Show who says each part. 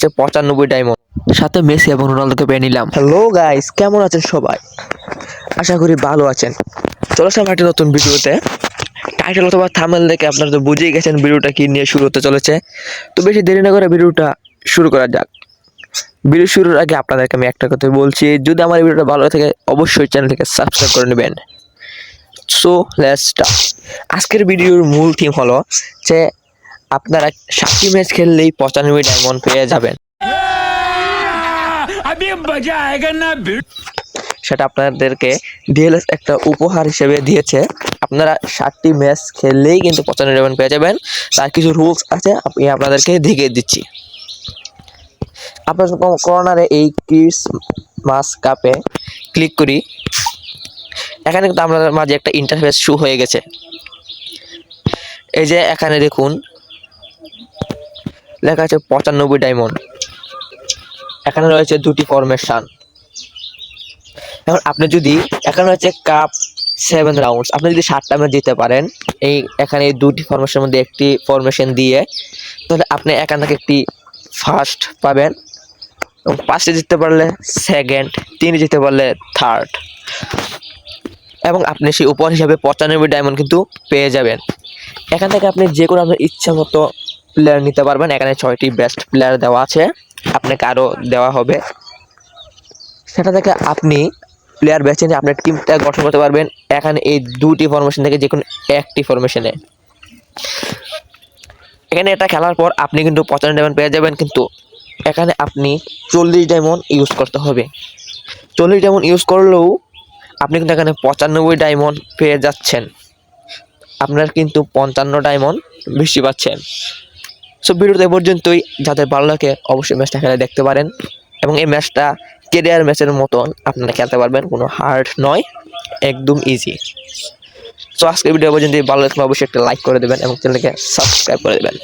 Speaker 1: হচ্ছে পঁচানব্বই ডায়মন্ড সাথে মেসি এবং রোনালদোকে পেয়ে নিলাম। হ্যালো গাইস কেমন আছেন সবাই? আশা করি ভালো আছেন। চলো সামনে একটি নতুন ভিডিওতে। টাইটেল অথবা থামেল দেখে আপনারা তো বুঝেই গেছেন ভিডিওটা কি নিয়ে শুরু হতে চলেছে। তো বেশি দেরি না করে ভিডিওটা শুরু করা যাক। ভিডিও শুরুর আগে আপনাদেরকে আমি একটা কথা বলছি, যদি আমার ভিডিওটা ভালো থাকে অবশ্যই চ্যানেলটিকে সাবস্ক্রাইব করে নেবেন। সো স্টার্ট আজকের ভিডিওর মূল থিম হলো যে আপনারা সাতটি ম্যাচ খেললেই পঁচানব্বই ডায়মন্ড পেয়ে যাবেন। সেটা আপনাদেরকে ডিএলএস একটা উপহার হিসেবে দিয়েছে। আপনারা সাতটি ম্যাচ খেললেই কিন্তু পঁচানব্বই ডায়মন্ড পেয়ে যাবেন। তার কিছু রুলস আছে আমি আপনাদেরকে দেখিয়ে দিচ্ছি। আপনার কর্নারে এই কিস মাস কাপে ক্লিক করি এখানে কিন্তু আপনাদের মাঝে একটা ইন্টারফেস শু হয়ে গেছে। এই যে এখানে দেখুন লেখা আছে পঁচানব্বই ডায়মন্ড এখানে রয়েছে দুটি ফরমেশন এখন আপনি যদি, এখানে রয়েছে কাপ সেভেন রাউন্ডস আপনি যদি সাতটা ম্যাচ জিতে পারেন, এই এখানে এই দুটি ফরমেশনের মধ্যে একটি ফরমেশন দিয়ে, তাহলে আপনি এখান থেকে একটি ফার্স্ট পাবেন। এবং পাঁচটি জিততে পারলে সেকেন্ড তিন জিততে পারলে থার্ড এবং আপনি সেই উপহার হিসাবে পঁচানব্বই ডায়মন্ড কিন্তু পেয়ে যাবেন। এখান থেকে আপনি যে কোনো আপনার ইচ্ছা মতো প্লেয়ার নিতে পারবেন। এখানে ছয়টি বেস্ট প্লেয়ার দেওয়া আছে। আপনাকে আরও দেওয়া হবে। সেটা থেকে আপনি প্লেয়ার বেছে নিয়ে আপনার টিমটা গঠন করতে পারবেন। এখানে এই দুটি ফরমেশন থেকে যে কোনো একটি ফরমেশনে এখানে এটা খেলার পর আপনি কিন্তু পঁচানব্বই ডায়মন্ড পেয়ে যাবেন, কিন্তু এখানে আপনি চল্লিশ ডায়মন্ড ইউজ করতে হবে। চল্লিশ ডায়মন্ড ইউজ করলেও আপনি কিন্তু এখানে পঁচানব্বই ডায়মন্ড পেয়ে যাচ্ছেন। আপনার কিন্তু পঞ্চান্ন ডায়মন্ড বেশি পাচ্ছেন। সো ভিডিওতে পর্যন্তই। যাদের ভালো লাগে, অবশ্যই ম্যাচটা খেলে দেখতে পারেন। এবং এই ম্যাচটা কেরিয়ার ম্যাচের মতন আপনারা খেলতে পারবেন, কোনো হার্ড নয়, একদম ইজি সো আজকের ভিডিও পর্যন্ত ভালো লাগলে অবশ্যই একটা লাইক করে দেবেন এবং চ্যানেলকে সাবস্ক্রাইব করে দেবেন।